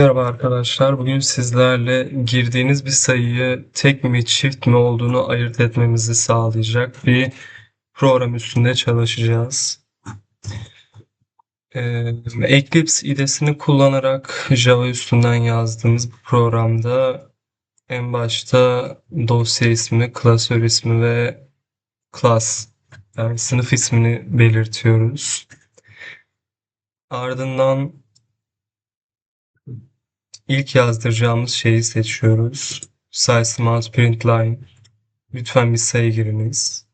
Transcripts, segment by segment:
Merhaba arkadaşlar. Bugün sizlerle girdiğiniz bir sayıyı tek mi çift mi olduğunu ayırt etmemizi sağlayacak bir program üstünde çalışacağız. Ee, Eclipse IDE'sini kullanarak Java üstünden yazdığımız bu programda en başta dosya ismi, klasör ismi ve class yani sınıf ismini belirtiyoruz. Ardından İlk yazdıracağımız şeyi seçiyoruz. Size amount print line. Lütfen bir sayı giriniz.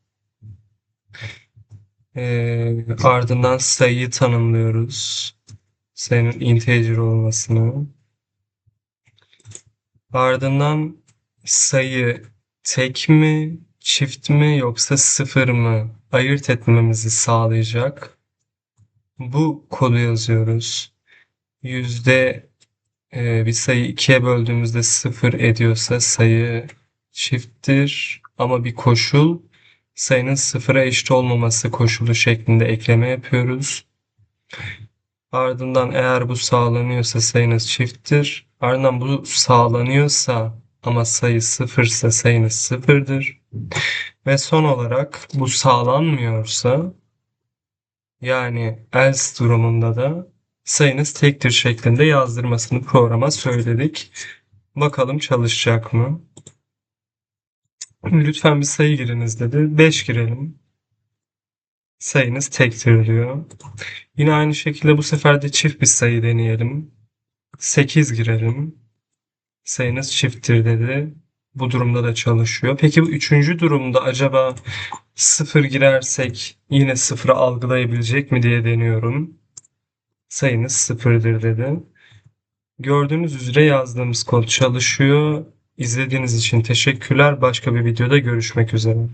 Ee, ardından sayıyı tanımlıyoruz. Sayının integer olmasını. Ardından sayı tek mi, çift mi yoksa sıfır mı ayırt etmemizi sağlayacak. Bu kodu yazıyoruz. Yüzde ee, bir sayı ikiye böldüğümüzde sıfır ediyorsa sayı çifttir ama bir koşul sayının sıfıra eşit olmaması koşulu şeklinde ekleme yapıyoruz. Ardından eğer bu sağlanıyorsa sayınız çifttir. Ardından bu sağlanıyorsa ama sayı sıfırsa sayınız sıfırdır. Ve son olarak bu sağlanmıyorsa yani else durumunda da sayınız tektir şeklinde yazdırmasını programa söyledik. Bakalım çalışacak mı? Lütfen bir sayı giriniz dedi. 5 girelim. Sayınız tektir diyor. Yine aynı şekilde bu sefer de çift bir sayı deneyelim. 8 girelim. Sayınız çifttir dedi. Bu durumda da çalışıyor. Peki bu üçüncü durumda acaba 0 girersek yine sıfırı algılayabilecek mi diye deniyorum sayınız sıfırdır dedi. Gördüğünüz üzere yazdığımız kod çalışıyor. İzlediğiniz için teşekkürler. Başka bir videoda görüşmek üzere.